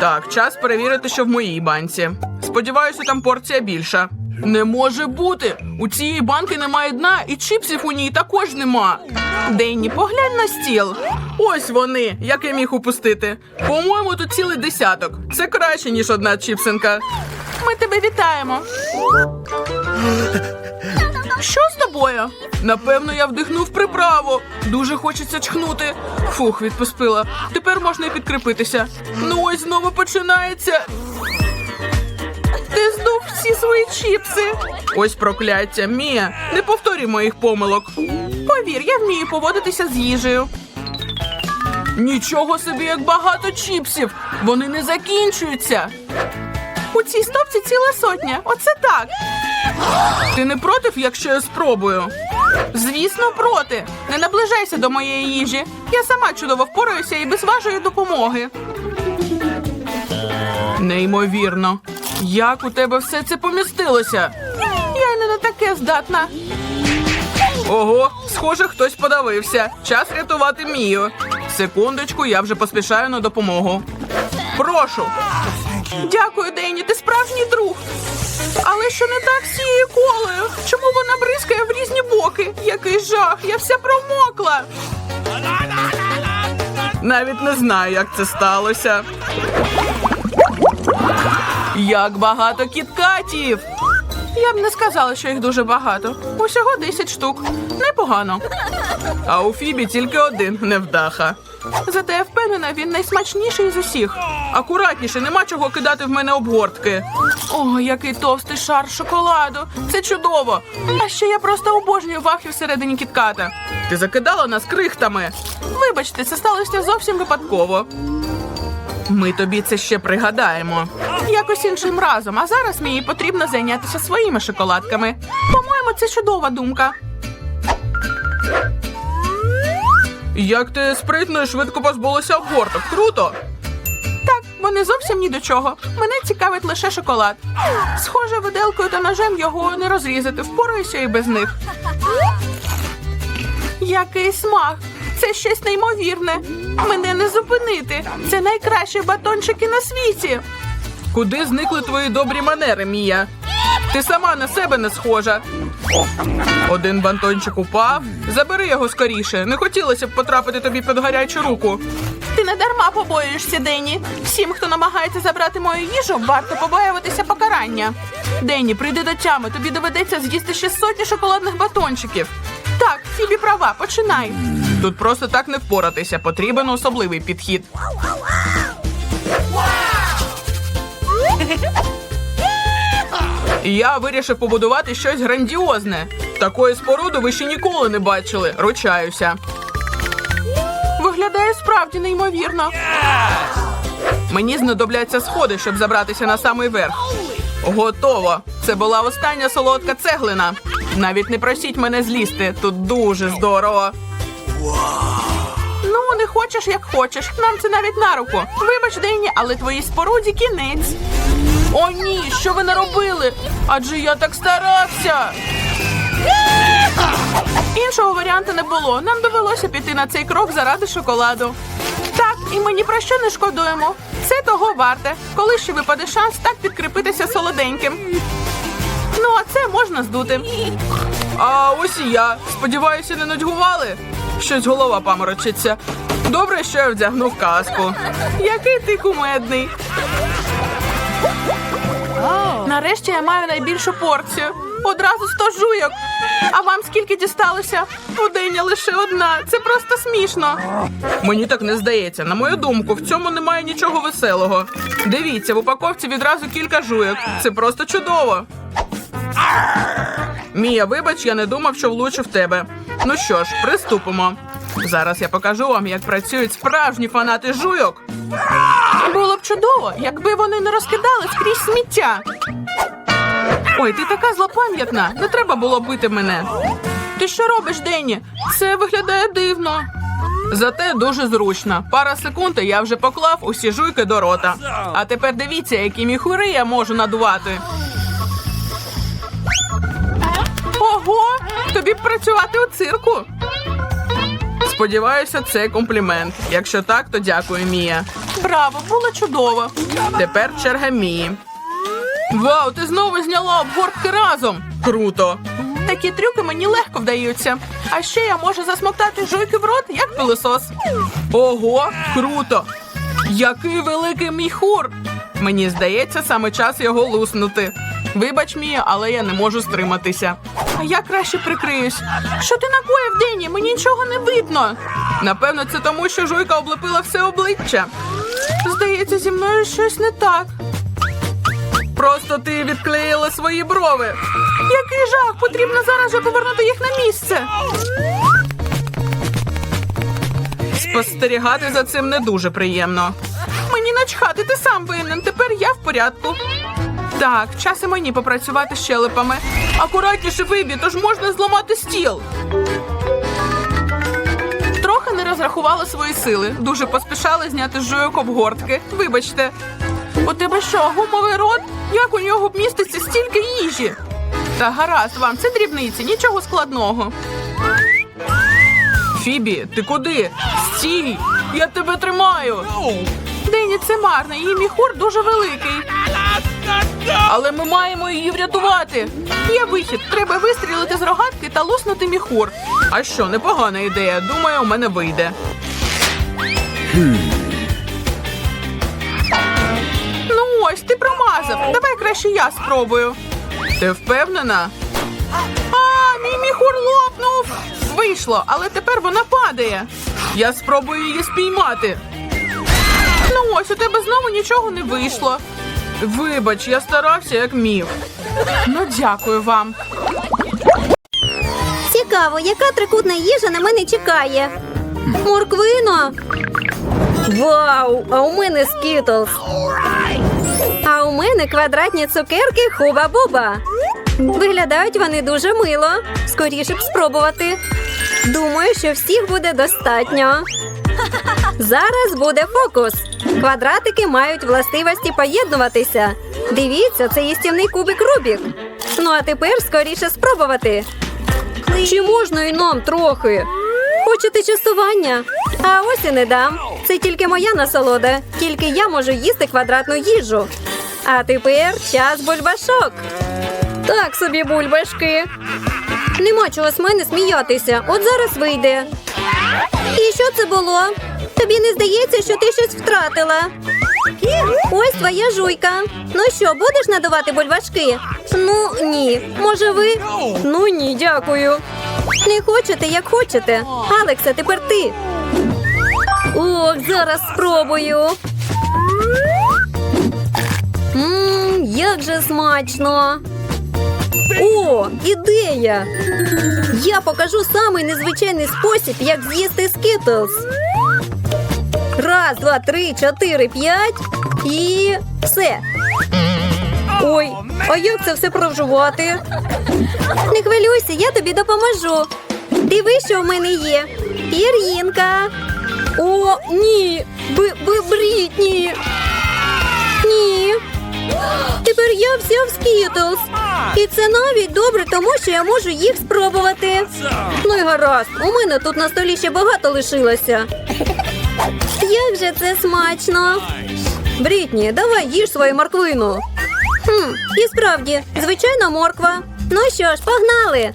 Так, час перевірити, що в моїй банці. Сподіваюся, там порція більша. Не може бути! У цієї банки немає дна, і чіпсів у ній також нема. Денні, поглянь на стіл. Ось вони, як я міг упустити. По-моєму, тут цілий десяток. Це краще, ніж одна чіпсинка. Ми тебе вітаємо. Що з тобою? Напевно, я вдихнув приправу. Дуже хочеться чхнути. Фух, відпустила. Тепер можна і підкріпитися. Ну ось знову починається. Ти здув всі свої чіпси. Ось прокляття. Мія, не повторюй моїх помилок. Повір, я вмію поводитися з їжею. Нічого собі, як багато чіпсів. Вони не закінчуються. У цій стопці ціла сотня. Оце так. Ти не проти, якщо я спробую? Звісно, проти. Не наближайся до моєї їжі. Я сама чудово впораюся і без вашої допомоги. Неймовірно. Як у тебе все це помістилося? Я не на таке здатна. Ого, схоже, хтось подавився. Час рятувати Мію. Секундочку, я вже поспішаю на допомогу. Прошу. Дякую, Денні, ти справжній друг. Але що не так з цією колею? Чому вона бризкає в різні боки? Який жах, я вся промокла. Навіть не знаю, як це сталося. Як багато кіткатів! Я б не сказала, що їх дуже багато. Усього 10 штук. Непогано. А у Фібі тільки один невдаха. Зате я впевнена, він найсмачніший з усіх. Акуратніше, нема чого кидати в мене обгортки. О, який товстий шар шоколаду. Це чудово. А ще я просто обожнюю вахи всередині кітката. Ти закидала нас крихтами. Вибачте, це сталося зовсім випадково. Ми тобі це ще пригадаємо. Якось іншим разом, а зараз мені потрібно зайнятися своїми шоколадками. По-моєму, це чудова думка. Як ти спритно і швидко позбулася обгорток. Круто. Так, вони зовсім ні до чого. Мене цікавить лише шоколад. Схоже, виделкою та ножем його не розрізати. Впораюся і без них. Який смак! Це щось неймовірне. Мене не зупинити. Це найкращі батончики на світі. Куди зникли твої добрі манери, Мія? Ти сама на себе не схожа. Один бантончик упав. Забери його скоріше. Не хотілося б потрапити тобі під гарячу руку. Ти не дарма побоюєшся, Денні. Всім, хто намагається забрати мою їжу, варто побоюватися покарання. Денні, прийди до тями, тобі доведеться з'їсти ще сотні шоколадних батончиків. Так, Фібі права, починай. Тут просто так не впоратися. Потрібен особливий підхід. Я вирішив побудувати щось грандіозне. Такої споруди ви ще ніколи не бачили. Ручаюся. Виглядає справді неймовірно. Мені знадобляться сходи, щоб забратися на самий верх. Готово. Це була остання солодка цеглина. Навіть не просіть мене злізти. Тут дуже здорово. Ну, не хочеш, як хочеш. Нам це навіть на руку. Вибач, Денні, але твоїй споруді кінець. О, ні, що ви наробили? Адже я так старався. Іншого варіанту не було. Нам довелося піти на цей крок заради шоколаду. Так, і ми ні про що не шкодуємо. Це того варте, коли ще випаде шанс так підкріпитися солоденьким. Ну, а це можна здути. А ось і я. Сподіваюся, не нудьгували. Щось голова паморочиться. Добре, що я вдягнув каску. Який ти кумедний. Нарешті я маю найбільшу порцію. Одразу сто жуйок. А вам скільки дісталося? Пудиня лише одна. Це просто смішно. Мені так не здається. На мою думку, в цьому немає нічого веселого. Дивіться, в упаковці відразу кілька жуйок. Це просто чудово. Мія, вибач, я не думав, що влучу в тебе. Ну що ж, приступимо. Зараз я покажу вам, як працюють справжні фанати жуйок. Було б чудово, якби вони не розкидали скрізь сміття. Ой, ти така злопам'ятна. Не треба було бити мене. Ти що робиш, Денні? Це виглядає дивно. Зате дуже зручно. Пара секунд, і я вже поклав усі жуйки до рота. А тепер дивіться, які міхури я можу надувати. Ого! Тобі б працювати у цирку. Сподіваюся, це комплімент. Якщо так, то дякую, Мія. Браво, було чудово. Тепер черга Мії. Вау, ти знову зняла обгортки разом. Круто. Такі трюки мені легко вдаються. А ще я можу засмоктати жуйки в рот, як пилосос. Ого, круто! Який великий міхур! Мені здається, саме час його луснути. Вибач, Мія, але я не можу стриматися. А я краще прикриюсь. Що ти накоїв, Дені? Мені нічого не видно. Напевно, це тому, що жуйка облепила все обличчя. Здається, зі мною щось не так. Просто ти відклеїла свої брови. Який жах! Потрібно зараз же повернути їх на місце. Спостерігати за цим не дуже приємно. Мені начхати, ти сам винен. Тепер я в порядку. Так, час і мені попрацювати щелепами. Акуратніше вибі, тож можна зламати стіл. Розрахувала свої сили. Дуже поспішала зняти з жуйок обгортки. Вибачте. У тебе що, гумовий рот? Як у нього вміститься стільки їжі? Та гаразд вам, це дрібниці, нічого складного. Фібі, ти куди? Стій! Я тебе тримаю. Дені, це марно, її міхур дуже великий. Але ми маємо її врятувати. Є вихід. Треба вистрілити з рогатки та луснути міхур. А що, непогана ідея. Думаю, у мене вийде. Ну ось, ти промазав. Давай краще я спробую. Ти впевнена? А, мій міхур лопнув. Вийшло, але тепер вона падає. Я спробую її спіймати. Ну ось, у тебе знову нічого не вийшло. Вибач, я старався як міг. Ну, дякую вам. Цікаво, яка трикутна їжа на мене чекає. Морквина. Вау! А у мене скітлс. А у мене квадратні цукерки Хуба-Буба. Виглядають вони дуже мило. Скоріше б спробувати. Думаю, що всіх буде достатньо. Зараз буде фокус. Квадратики мають властивості поєднуватися. Дивіться, це їстівний кубик Рубік. Ну а тепер скоріше спробувати. Чи можна і нам трохи? Хочете частування? А ось і не дам. Це тільки моя насолода. Тільки я можу їсти квадратну їжу. А тепер час бульбашок. Так собі бульбашки. Нема чого з мене сміятися. От зараз вийде. І що це було? Тобі не здається, що ти щось втратила? Ось твоя жуйка. Ну що, будеш надувати бульбашки? Ну ні. Може ви? Ну ні, дякую. Не хочете, як хочете. Алекса, тепер ти. Ох, зараз спробую. Мм, як же смачно. О, ідея! Я покажу самий незвичайний спосіб, як з'їсти скітлз. Раз, два, три, чотири, п'ять і все. Ой, а як це все прожувати? Не хвилюйся, я тобі допоможу. Диви, що в мене є. Пір'їнка. О, ні. Б, б, Брітні. Ні. Тепер я вся в скітлз. І це навіть добре, тому що я можу їх спробувати. Ну й гаразд, у мене тут на столі ще багато лишилося. Як же це смачно. Брітні, давай їж свою морквину. Хм, і справді, звичайна морква. Ну що ж, погнали.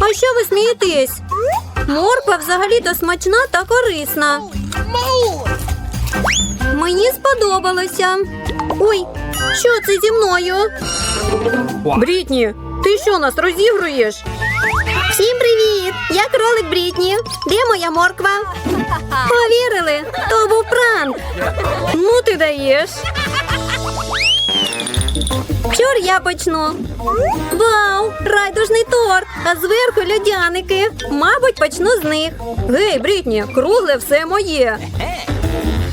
А що ви смієтесь? Морква взагалі-то смачна та корисна. Мені сподобалося. Ой, що це зі мною? Брітні, ти що нас розігруєш? Всім привіт! Я кролик Брітні. Де моя морква? Повірили? То був пранк. Ну ти даєш. Чур я почну. Вау! Райдужний торт, а зверху льодяники. Мабуть, почну з них. Гей, Брітні, кругле все моє.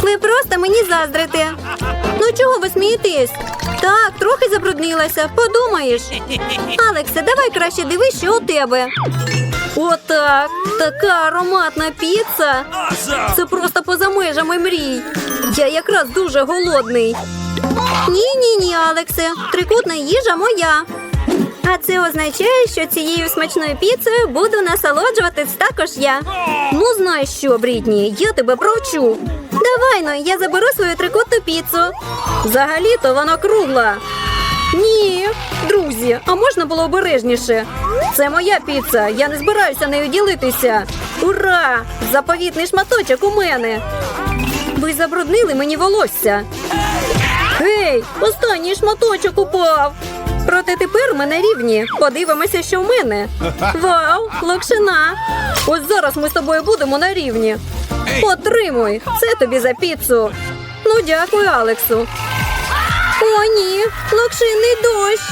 Ви просто мені заздрите. Ну чого ви смієтесь? Так, трохи забруднилася. Подумаєш. Алексе, давай краще дивись, що у тебе. Отак. Така ароматна піца. Це просто поза межами мрій. Я якраз дуже голодний. Ні, ні, ні, Алексе. Трикутна їжа моя. А це означає, що цією смачною піцею буду насолоджуватись також я. Ну, знаєш що, Брітні, я тебе провчу. Давай ну, я заберу свою трикутну піцу. Взагалі-то вона кругла. Ні, друзі, а можна було обережніше? Це моя піца, я не збираюся нею ділитися. Ура! Заповітний шматочок у мене. Ви забруднили мені волосся. Гей, останній шматочок упав. Проте тепер ми на рівні. Подивимося, що в мене. Вау, локшина. Ось зараз ми з тобою будемо на рівні. Отримуй, це тобі за піцу. Ну, дякую, Алексу. О, ні, локшинний дощ.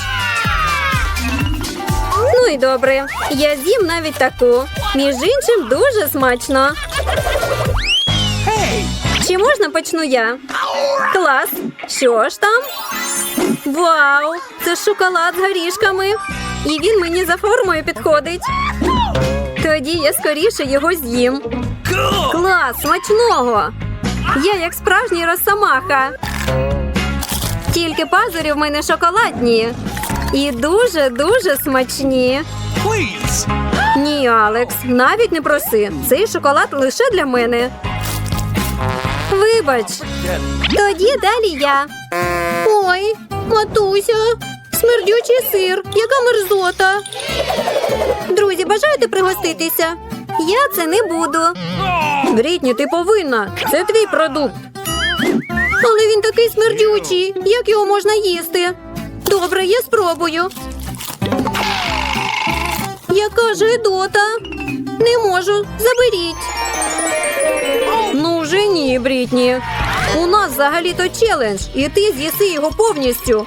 Ну і добре. Я з'їм навіть таку. Між іншим, дуже смачно. Чи можна почну я? Клас. Що ж там? Вау! Це шоколад з горішками. І він мені за формою підходить. Тоді я скоріше його з'їм. Клас, смачного! Я як справжній росомаха. Тільки пазурі в мене шоколадні. І дуже-дуже смачні. Ні, Алекс, навіть не проси. Цей шоколад лише для мене. Вибач. Тоді далі я. Ой, матуся, смердючий сир, яка мерзота. Друзі, бажаєте пригоститися? Я це не буду. Брітні, ти повинна. Це твій продукт. Але він такий смердючий. Як його можна їсти? Добре, я спробую. Яка ж гидота? Не можу. Заберіть. Ну вже ні, Брітні. У нас взагалі-то челендж, і ти з'їси його повністю.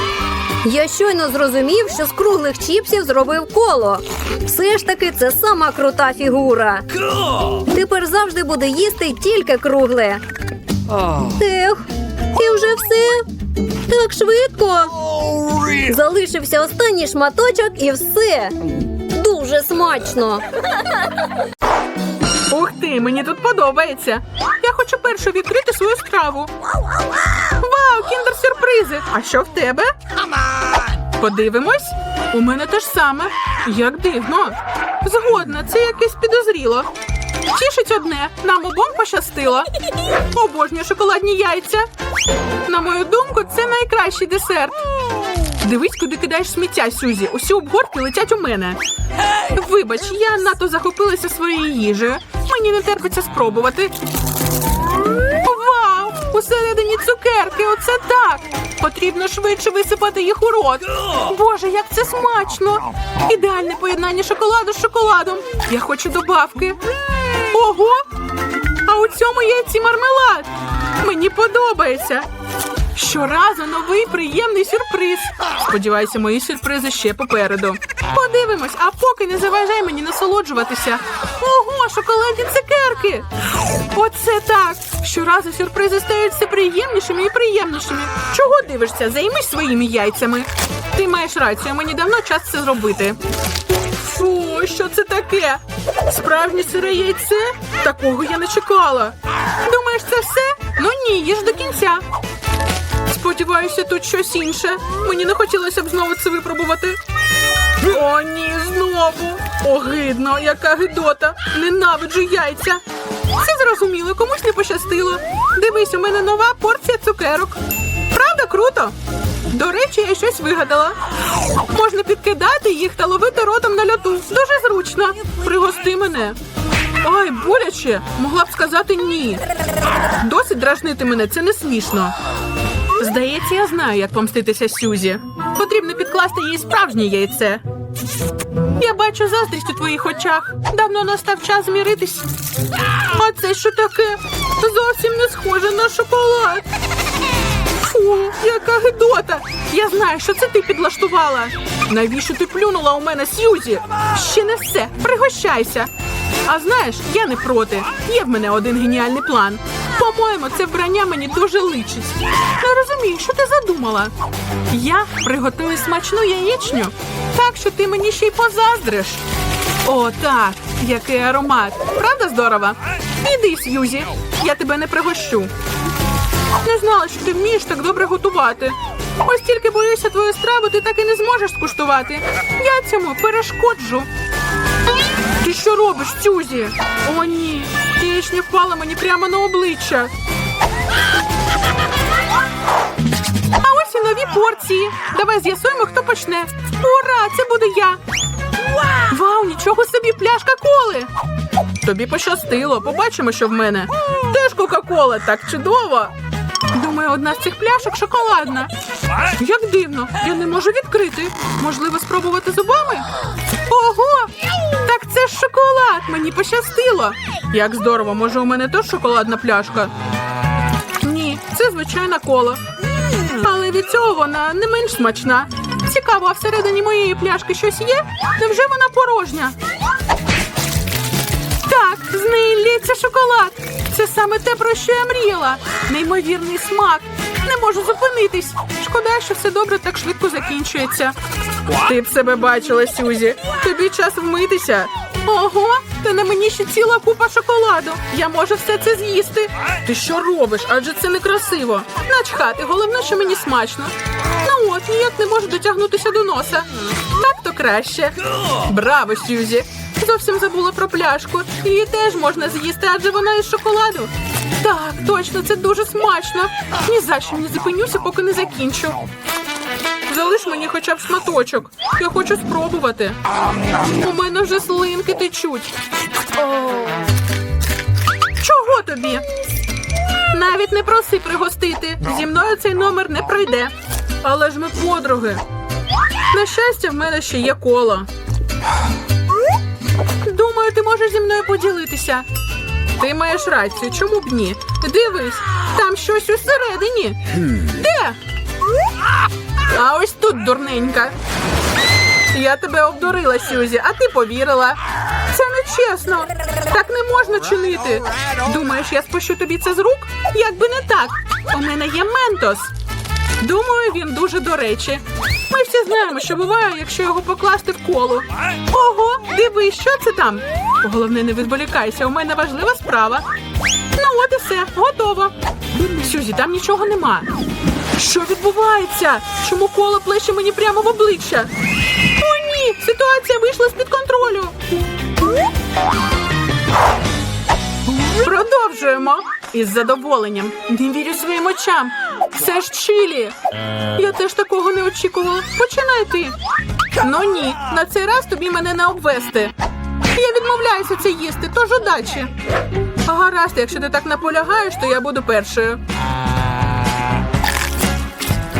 Я щойно зрозумів, що з круглих чіпсів зробив коло. Все ж таки, це сама крута фігура. Тепер завжди буду їсти тільки кругле. Ех, і вже все. Так швидко. Залишився останній шматочок і все. Дуже смачно. Ух ти, мені тут подобається. Я хочу першу відкрити свою страву. Вау, кіндер-сюрпризи! А що в тебе? Подивимось. У мене те ж саме. Як дивно. Згодна, це якесь підозріло. Тішить одне, нам обом пощастило. Обожнюю шоколадні яйця. На мою думку, це найкращий десерт. Дивись, куди кидаєш сміття, Сюзі. Усі обгортки летять у мене. Вибач, я надто захопилася своєю їжею. Мені не терпиться спробувати. Вау! Усередині цукерки, оце так! Потрібно швидше висипати їх у рот. Боже, як це смачно! Ідеальне поєднання шоколаду з шоколадом. Я хочу добавки. Ого! А у цьому яйці мармелад. Мені подобається. Щоразу новий приємний сюрприз. Сподіваюся, мої сюрпризи ще попереду. Подивимось, а поки не заважай мені насолоджуватися. Ого, шоколадні цукерки! Оце так! Щоразу сюрпризи стають все приємнішими і приємнішими. Чого дивишся? Займись своїми яйцями. Ти маєш рацію, мені давно час це зробити. Фу, що це таке? Справжнє сире яйце? Такого я не чекала. Думаєш, це все? Ну ні, їж до кінця. Сподіваюся, тут щось інше. Мені не хотілося б знову це випробувати. О, ні, знову. Огидно, яка гидота. Ненавиджу яйця. Це зрозуміло, комусь не пощастило. Дивись, у мене нова порція цукерок. Правда, круто? До речі, я щось вигадала. Можна підкидати їх та ловити ротом на льоту. Дуже зручно. Пригости мене. Ай, боляче. Могла б сказати ні. Досить дражнити мене, це не смішно. Здається, я знаю, як помститися Сюзі. Потрібно підкласти їй справжнє яйце. Я бачу заздрість у твоїх очах. Давно настав час зміритись. А це що таке? Зовсім не схоже на шоколад. Фу, яка гидота! Я знаю, що це ти підлаштувала. Навіщо ти плюнула у мене, Сьюзі? Ще не все, пригощайся. А знаєш, я не проти. Є в мене один геніальний план. По-моєму, це вбрання мені дуже личить. Не розумію, що ти задумала. Я приготую смачну яєчню, так що ти мені ще й позаздриш. О, так, який аромат. Правда здорово? Іди, Сьюзі, я тебе не пригощу. Не знала, що ти вмієш так добре готувати. Ось тільки боюся твою страву, ти так і не зможеш скуштувати. Я цьому перешкоджу. Ти що робиш, Сюзі? О, ні. Яєчня впала мені прямо на обличчя. А ось і нові порції. Давай з'ясуємо, хто почне. Ура! Це буду я. Вау, нічого собі пляшка коли. Тобі пощастило, побачимо, що в мене. Теж Кока-Кола, так чудово. Думаю, одна з цих пляшок шоколадна. Як дивно, я не можу відкрити. Можливо, спробувати зубами? Ого! Так це ж шоколад! Мені пощастило. Як здорово, може, у мене теж шоколадна пляшка? Ні, це звичайна кола. Але від цього вона не менш смачна. Цікаво, а всередині моєї пляшки щось є? Невже вона порожня? Так, з неї лється шоколад. Це саме те, про що я мріяла. Неймовірний смак. Не можу зупинитись. Шкода, що все добре так швидко закінчується. Ти б себе бачила, Сюзі. Тобі час вмитися. Ого, Та на мені ще ціла купа шоколаду. Я можу все це з'їсти. Ти що робиш? Адже це некрасиво. Начхати, головне, що мені смачно. Ну от, ніяк не можу дотягнутися до носа. Так то краще. Браво, Сюзі! Зовсім забула про пляшку. Її теж можна з'їсти, адже вона із шоколаду. Так, точно, це дуже смачно. Ні за що не зупинюся, поки не закінчу. Залиш мені хоча б шматочок. Я хочу спробувати. У мене вже слинки течуть. Чого тобі? Навіть не проси пригостити. Зі мною цей номер не пройде. Але ж ми подруги. На щастя, в мене ще є коло. Думаю, ти можеш зі мною поділитися. Ти маєш рацію, чому б ні? Дивись, там щось усередині. Де? А ось тут дурненька. Я тебе обдурила, Сюзі, а ти повірила. Це не чесно. Так не можна чинити. Думаєш, я спущу тобі це з рук? Якби не так. У мене є ментос. Думаю, він дуже до речі. Ми всі знаємо, що буває, якщо його покласти в коло. Ого, дивись, що це там? Головне, не відволікайся, у мене важлива справа. Ну, от і все, готово. Сюзі, там нічого нема. Що відбувається? Чому коло плеще мені прямо в обличчя? О, ні! Ситуація вийшла з-під контролю. Продовжуємо. Із задоволенням. Не вірю своїм очам. Це ж чилі. Я теж такого не очікувала. Починай ти. Ну ні, на цей раз тобі мене не обвести. Я відмовляюся це їсти, тож удачі. Гаразд, якщо ти так наполягаєш, то я буду першою.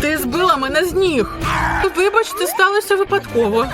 Ти збила мене з ніг. Вибач, це сталося випадково.